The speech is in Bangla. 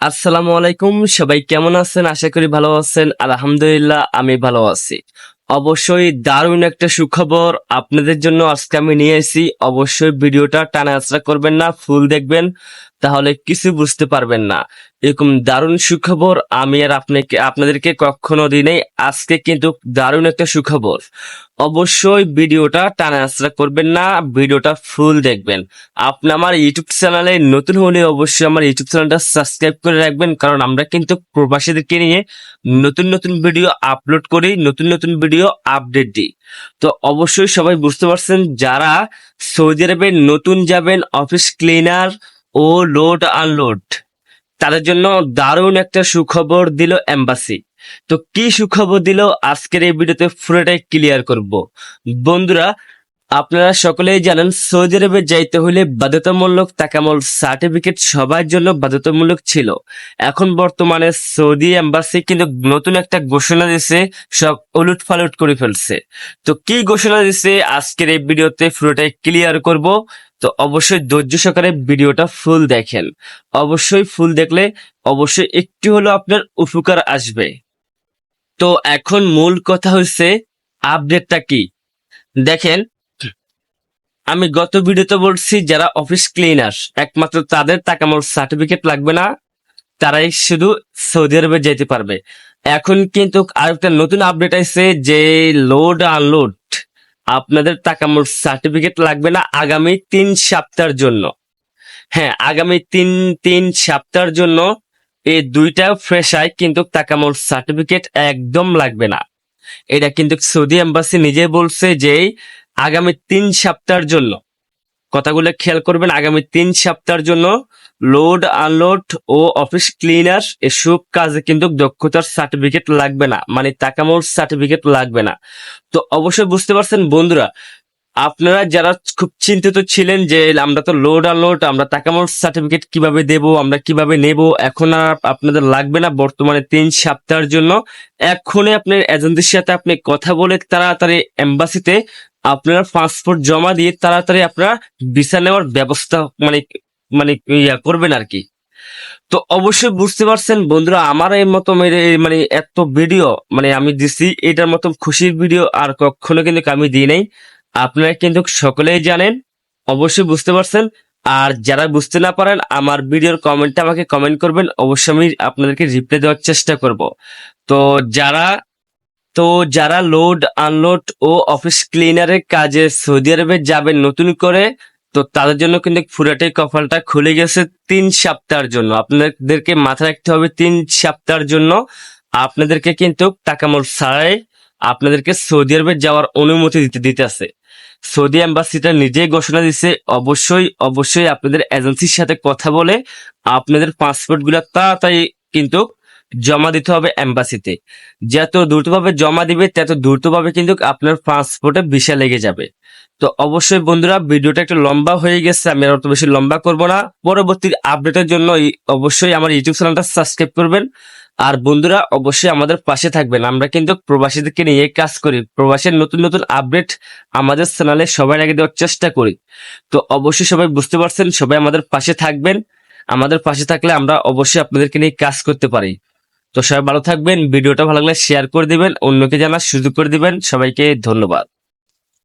আসসালামু আলাইকুম সবাই কেমন আছেন? আশা করি ভালো আছেন। আলহামদুলিল্লাহ আমি ভালো আছি। অবশ্যই দারুণ একটা সুখবর আপনাদের জন্য আজকে আমি নিয়ে এসেছি। অবশ্যই ভিডিওটা টানা আচড়া করবেন না, ফুল দেখবেন, তাহলে কিছু বুঝতে পারবেন না। এরকম দারুণ সুখবর আমি আর আপনাকে, আপনাদেরকে কখনো দিই নাই আজকে কিন্তু দারুণ একটা সুখবর। অবশ্যই ভিডিওটা টানা আচড়া করবেন না, ভিডিওটা ফুল দেখবেন। আপনি আমার ইউটিউব চ্যানেলে নতুন হলে অবশ্যই আমার ইউটিউব চ্যানেলটা সাবস্ক্রাইব করে রাখবেন, কারণ আমরা কিন্তু প্রবাসীদেরকে নিয়ে নতুন নতুন ভিডিও আপলোড করি, নতুন নতুন ভিডিও আপডেট দিই। তো অবশ্যই সবাই বুঝতে পারছেন, যারা সৌদি আরবে নতুন যাবেন, অফিস ক্লিনার ও লোড আনলোড, তাদের জন্য দারুণ একটা সুখবর দিল এম্বাসি। তো কি সুখবর দিল? আজকের এই ভিডিওতে পুরোটাই ক্লিয়ার করব। বন্ধুরা আপনারা সকলেই জানেন, সৌদি আরবে যাইতে হলে বাধ্যতামূলক তাকামল সার্টিফিকেট সবার জন্য বাধ্যতামূলক ছিল। এখন বর্তমানে সৌদি এম্বাসি কিন্তু নতুন একটা ঘোষণা দিছে সব উলুট ফালুট করে ফেলছে। তো কি ঘোষণা দিছে আজকের এই ভিডিওতে পুরোটাই ক্লিয়ার করব। তো অবশ্যই ধৈর্য সহকারে ভিডিওটা ফুল দেখেন। অবশ্যই ফুল দেখলে অবশ্যই একটু হলো আপনার উপকার আসবে। তো এখন মূল কথা হচ্ছে আপডেটটা কি? দেখেন আমি গত ভিডিওতে বলছি, যারা অফিস ক্লিনার একমাত্র তাদের তাকামোর সার্টিফিকেট লাগবে না। তারাই শুধু সৌদি আরবে যেতে পারবে। এখন কিন্তু আরেকটা নতুন আপডেট আছে যে লোড আনলোড আপনাদের তাকামোর সার্টিফিকেট লাগবে না আগামী তিন সপ্তাহের জন্য। হ্যাঁ আগামী তিন তিন সপ্তাহের জন্য এই দুইটা ফ্রেশ আয় কিন্তু তাকামোর সার্টিফিকেট একদম লাগবে না। এটা কিন্তু সৌদি এম্বাসি নিজে বলছে যে আগামী তিন সপ্তাহের জন্য। কথাগুলো খেয়াল করবেন, আগামী তিন সপ্তাহের জন্য লোড আনলোড ও অফিস ক্লিনার এসব কাজে কিন্তু দক্ষতার সার্টিফিকেট লাগবে না মানে তাকামোর সার্টিফিকেট লাগবে না। তো অবশ্যই বুঝতে পারছেন বন্ধুরা, আপনারা যারা খুব চিন্তিত ছিলেন যে আমরা তো লোড আনলোড আমরা তাকামোর সার্টিফিকেট কীভাবে দেব, আমরা কীভাবে নেব, এখন আর আপনাদের লাগবে না। বর্তমানে তিন সপ্তাহের জন্য এখনই আপনার এজেন্সির সাথে আপনি কথা বলে তাড়াতাড়ি এম্বাসিতে আপনার পাসপোর্ট জমা দিয়ে তাড়াতাড়ি আপনারা ভিসা নেওয়ার ব্যবস্থা মানে মানে ইয়া করবেন আর কি। তো অবশ্যই বুঝতে পারছেন বন্ধুরা, আমার এই মতো মানে এত ভিডিও মানে আমি দিছি, এটার মতো খুশির ভিডিও আর কখনো কিন্তু আমি দিই নাই। আপনারা কিন্তু সকলেই জানেন, অবশ্যই বুঝতে পারছেন। আর যারা বুঝতে না পারেন, আমার ভিডিওর কমেন্টে আমাকে কমেন্ট করবেন, অবশ্যই আমি আপনাদেরকে রিপ্লাই দেওয়ার চেষ্টা করব। তো যারা তো যারা লোড আনলোড ও অফিস ক্লিনারের কাজে সৌদি আরবে যাবেন নতুন করে, তো তাদের জন্য কিন্তু পুরাটাই কপালটা খুলে গেছে তিন সপ্তাহের জন্য। আপনাদেরকে মাথায় রাখতে হবে তিন সপ্তাহের জন্য। আপনাদেরকে কিন্তু টাকামোল ছাড়াই আপনাদেরকে সৌদি আরবে যাওয়ার অনুমতি দিতে দিতেছে সৌদি এম্বাসিটা নিজেই ঘোষণা দিছে, অবশ্যই অবশ্যই আপনাদের এজেন্সির সাথে কথা বলে আপনাদের পাসপোর্টগুলা তাড়াতাড়ি কিন্তু জমা দিতে হবে এম্বাসিতে। যত দ্রুতভাবে জমা দিবে, তত দ্রুতভাবে কিন্তু আপনার পাসপোর্টে ভিসা লেগে যাবে। তো অবশ্যই বন্ধুরা, ভিডিওটা একটু লম্বা হয়ে গেছে, আমি আর অত বেশি লম্বা করব না। পরবর্তী আপডেটের জন্য অবশ্যই আমার ইউটিউব চ্যানেলটা সাবস্ক্রাইব করবেন। আর বন্ধুরা, অবশ্যই আমাদের পাশে থাকবেন। আমরা কিন্তু প্রবাসীদেরকে নিয়ে কাজ করি। প্রবাসীর নতুন নতুন আপডেট আমাদের চ্যানেলে সবাই আগে দেওয়ার চেষ্টা করি। তো অবশ্যই সবাই বুঝতে পারছেন, সবাই আমাদের পাশে থাকবেন। আমাদের পাশে থাকলে আমরা অবশ্যই আপনাদেরকে নিয়ে কাজ করতে পারি। তো সবাই ভালো থাকবেন, ভিডিওটা ভালো লাগলে শেয়ার করে দিবেন, অন্যকে জানার সুযোগ করে দিবেন, সবাইকে ধন্যবাদ।